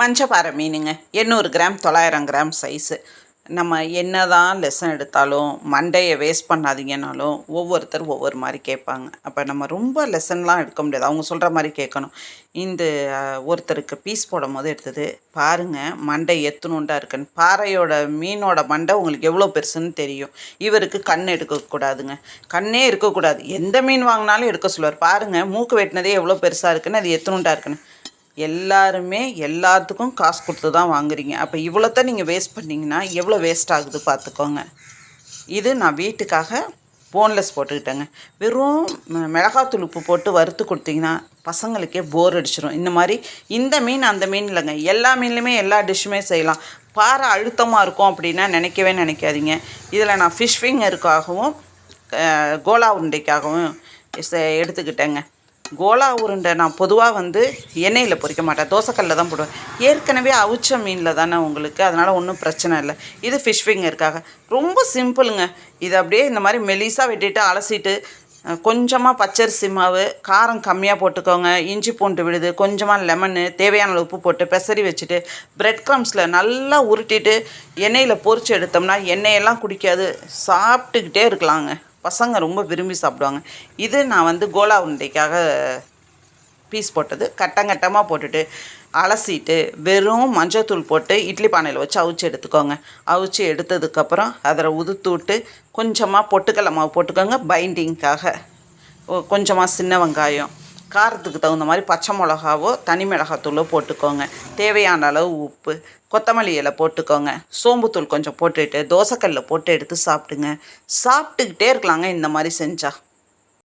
மஞ்சப்பாறை மீனுங்க. எண்ணூறு கிராம் தொள்ளாயிரம் கிராம் சைஸு நம்ம என்ன தான் லெசன் எடுத்தாலும் மண்டையை வேஸ்ட் பண்ணாதீங்கனாலும் ஒவ்வொருத்தர் ஒவ்வொரு மாதிரி கேட்பாங்க. அப்போ நம்ம ரொம்ப லெசன்லாம் எடுக்க முடியாது. அவங்க சொல்கிற மாதிரி கேட்கணும். இந்த ஒருத்தருக்கு பீஸ் போடும் போது எடுத்தது பாருங்கள் மண்டை எத்தணுண்டா இருக்குன்னு. பாறையோட மீனோட மண்டை உங்களுக்கு எவ்வளோ பெருசுன்னு தெரியும். இவருக்கு கண் எடுக்கக்கூடாதுங்க கண்ணே இருக்கக்கூடாது எந்த மீன் வாங்கினாலும் எடுக்க சொல்லுவார். பாருங்கள் மூக்கு வெட்டினதே எவ்வளோ பெருசாக இருக்குன்னு அது எத்தணுண்டா இருக்குன்னு. எல்லாருமே எல்லாத்துக்கும் காசு கொடுத்து தான் வாங்குறீங்க. அப்போ இவ்வளோத்த நீங்கள் வேஸ்ட் பண்ணிங்கன்னா எவ்வளோ வேஸ்ட் ஆகுது பார்த்துக்கோங்க. இது நான் வீட்டுக்காக போன்லெஸ் போட்டுக்கிட்டேங்க. வெறும் மிளகாத்தூள் உப்பு போட்டு வறுத்து கொடுத்தீங்கன்னா பசங்களுக்கே போர் அடிச்சிடும் இந்த மாதிரி இந்த மீன் அந்த மீன் இல்லைங்க. எல்லா மீன்லையுமே எல்லா டிஷ்ஷுமே செய்யலாம். பாறை அழுத்தமாக இருக்கும் அப்படின்னா நினைக்கவே நினைக்காதீங்க. இதில் நான் ஃபிஷ் ஃபிங்கருக்காகவும் கோலா உருண்டைக்காகவும் செ- எடுத்துக்கிட்டேங்க. கோலா உருண்டை நான் பொதுவாக வந்து எண்ணெயில் பொரிக்க மாட்டேன். தோசைக்கல்லில் தான் போடுவேன். ஏற்கனவே அவிச்ச மீனில் தானே உங்களுக்கு. அதனால் ஒன்றும் பிரச்சனை இல்லை. இது ஃபிஷ் ஃபிங்கருக்காக ரொம்ப சிம்பிளுங்க. இது அப்படியே இந்த மாதிரி மெலிசாக வெட்டிட்டு அலசிட்டு கொஞ்சமாக பச்சரிசி மாவு காரம் கம்மியாக போட்டுக்கோங்க. இஞ்சி பூண்டு விழுது கொஞ்சமாக லெமனு தேவையான உப்பு போட்டு பெசரி வச்சுட்டு பிரெட் க்ரம்ஸில் நல்லா உருட்டிட்டு எண்ணெயில் பொறிச்சு எடுத்தோம்னா எண்ணெயெல்லாம் குடிக்காது. சாப்பிட்டுக்கிட்டே இருக்கலாங்க. பசங்க ரொம்ப விரும்பி சாப்பிடுவாங்க. இது நான் வந்து கோலா உருண்டைக்காக பீஸ் போட்டது. கட்டங்கட்டமாக போட்டுட்டு அலசிட்டு வெறும் மஞ்சத்தூள் போட்டு இட்லி பானையில் வச்சு அவிச்சு எடுத்துக்கோங்க. அவிச்சு எடுத்ததுக்கப்புறம் அதில் உதுத்து விட்டு கொஞ்சமாக பொட்டுக்கடலை மாவு போட்டுக்கோங்க. பைண்டிங்க்காக கொஞ்சமாக சின்ன வெங்காயம். காரத்துக்கு தகுந்த மாதிரி பச்சை மிளகாவோ தனி மிளகாத்தூளோ போட்டுக்கோங்க. தேவையான அளவு உப்பு கொத்தமல்லி இலை போட்டுக்கோங்க. சோம்புத்தூள் கொஞ்சம் போட்டுட்டு தோசைக்கல்லில் போட்டு எடுத்து சாப்பிடுங்க. சாப்பிட்டுக்கிட்டே இருக்கலாங்க இந்த மாதிரி செஞ்சால்